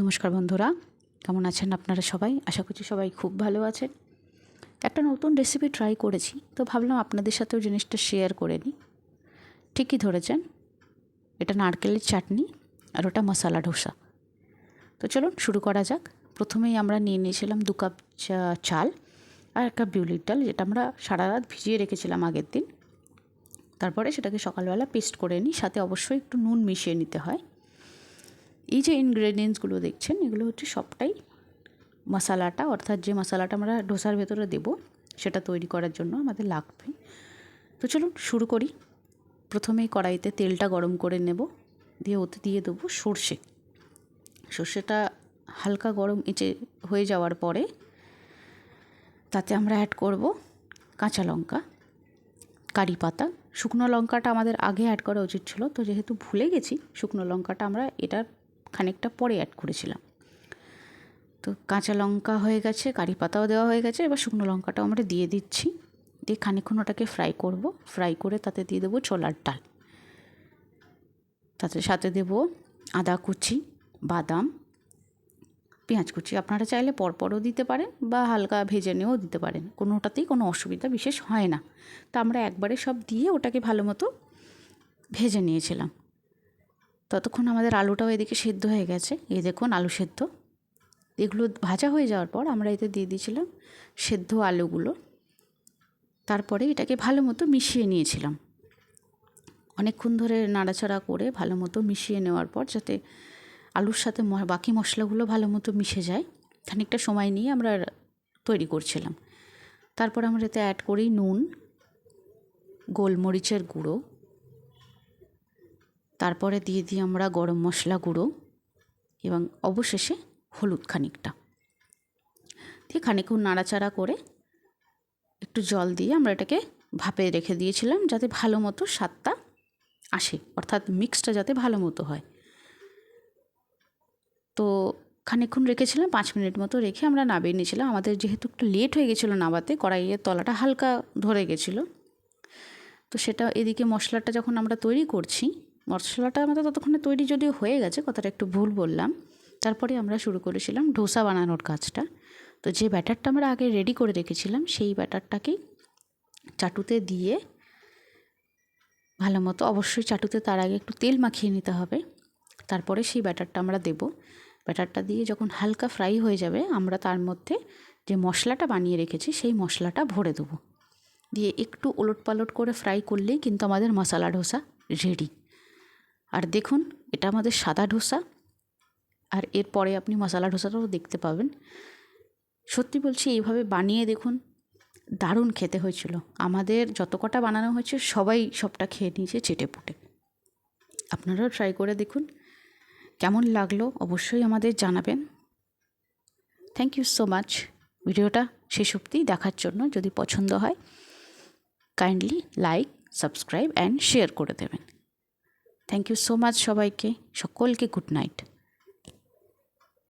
নমস্কার বন্ধুরা, কেমন আছেন আপনারা সবাই? আশা করছি সবাই খুব ভালো আছেন। একটা নতুন রেসিপি ট্রাই করেছি, তো ভাবলাম আপনাদের সাথেও জিনিসটা শেয়ার করে নিই। ঠিকই ধরেছেন, এটা নারকেলের চাটনি আর ওটা মশলা ডোসা তো চলুন শুরু করা যাক। প্রথমেই আমরা নিয়ে নিয়েছিলাম দু কাপ চাল আর এক কাপ বিউলির ডাল, যেটা আমরা সারা রাত ভিজিয়ে রেখেছিলাম আগের দিন। তারপরে সেটাকে সকালবেলা পেস্ট করে নিই, সাথে অবশ্যই একটু নুন মিশিয়ে নিতে হয়। এই যে ইনগ্রেডিয়েন্টসগুলো দেখছেন, এগুলো হচ্ছে সবটাই মশালাটা, অর্থাৎ যে মশালাটা আমরা ডোসার ভেতরে দেব, সেটা তৈরি করার জন্য আমাদের লাগবে। তো চলুন শুরু করি। প্রথমেই কড়াইতে তেলটা গরম করে নেব, দিয়ে ওতে দিয়ে দেবো সর্ষে। সর্ষেটা হালকা গরম এঁচে হয়ে যাওয়ার পরে তাতে আমরা অ্যাড করব কাঁচা লঙ্কা, কারি পাতা। শুকনো লঙ্কাটা আমাদের আগে অ্যাড করা উচিত ছিল, তো যেহেতু ভুলে গেছি, শুকনো লঙ্কাটা আমরা এটার খানিকটা পরে অ্যাড করেছিলাম। তো কাঁচা লঙ্কা হয়ে গেছে, কারি পাতাও দেওয়া হয়ে গেছে, এবার শুকনো লঙ্কাটাও আমরা দিয়ে দিচ্ছি। দিয়ে খানিকক্ষণ ওটাকে ফ্রাই করব। ফ্রাই করে তাতে দিয়ে দেবো ছোলার ডাল। তাতে সাথে দেবো আদা কুচি, বাদাম, পেঁয়াজ কুচি। আপনারা চাইলে পরপরও দিতে পারেন বা হালকা ভেজে নিয়েও দিতে পারেন। কোনোটাতেই কোনো অসুবিধা বিশেষ হয় না। তা আমরা একবারে সব দিয়ে ওটাকে ভালো মতো ভেজে নিয়েছিলাম। ততক্ষণ আমাদের আলুটাও এদিকে সেদ্ধ হয়ে গেছে। এই দেখুন আলু সেদ্ধ। এগুলো ভাজা হয়ে যাওয়ার পর আমরা এতে দিয়ে দিয়েছিলাম সেদ্ধ আলুগুলো। তারপরে এটাকে ভালো মতো মিশিয়ে নিয়েছিলাম। অনেকক্ষণ ধরে নাড়াচাড়া করে ভালো মতো মিশিয়ে নেওয়ার পর যাতে আলুর সাথে বাকি মশলাগুলো ভালো মতো মিশে যায়, খানিকটা সময় নিয়ে আমরা তৈরি করছিলাম। তারপর আমরা এতে অ্যাড করি নুন, গোলমরিচের গুঁড়ো তারপরে দিয়ে দিই আমরা গরম মশলা গুঁড়ো এবং অবশেষে হলুদ খানিকটা। দিয়ে খানিকক্ষণ নাড়াচাড়া করে একটু জল দিয়ে আমরা এটাকে ভাপে রেখে দিয়েছিলাম যাতে ভালো মতো স্বাদটা আসে, অর্থাৎ মিক্সটা যাতে ভালো মতো হয়। তো খানিকক্ষণ রেখেছিলাম, পাঁচ মিনিট মতো রেখে আমরা নামিয়ে নিয়েছিলাম। আমাদের যেহেতু একটু লেট হয়ে গেছিল নাবাতে কড়াইয়ের তলাটা হালকা ধরে গেছিল। তো সেটা এদিকে মশলাটা যখন আমরা তৈরি করছি মশলাটা আমাদের ততক্ষণে তৈরি যদিও হয়ে গেছে, কথাটা একটু ভুল বললাম। তারপরে আমরা শুরু করেছিলাম ডোসা বানানোর কাজটা। তো যে ব্যাটারটা আমরা আগে রেডি করে রেখেছিলাম, সেই ব্যাটারটাকেই চাটুতে দিয়ে ভালো মতো অবশ্যই চাটুতে তার আগে একটু তেল মাখিয়ে নিতে হবে। তারপরে সেই ব্যাটারটা আমরা দেব। ব্যাটারটা দিয়ে যখন হালকা ফ্রাই হয়ে যাবে, আমরা তার মধ্যে যে মশলাটা বানিয়ে রেখেছি, সেই মশলাটা ভরে দেবো। দিয়ে একটু ওলট পালট করে ফ্রাই করলেই কিন্তু আমাদের মশলা ডোসা রেডি আর দেখুন, এটা আমাদের সাদা ডোসা আর এরপরে আপনি মশলা ডোসাটাও দেখতে পাবেন। সত্যি বলছি, এইভাবে বানিয়ে দেখুন, দারুণ খেতে হয়েছিল। আমাদের যত কটা বানানো হয়েছে, সবাই সবটা খেয়ে নিয়েছে চেটে পুটে। আপনারাও ট্রাই করে দেখুন, কেমন লাগল অবশ্যই আমাদের জানাবেন। থ্যাংক ইউ সো মাচ ভিডিওটা শেষ অবধি দেখার জন্য যদি পছন্দ হয় kindly like subscribe and share করে দেবেন। থ্যাংক ইউ সো মাচ সবাইকে। সকলকে গুড নাইট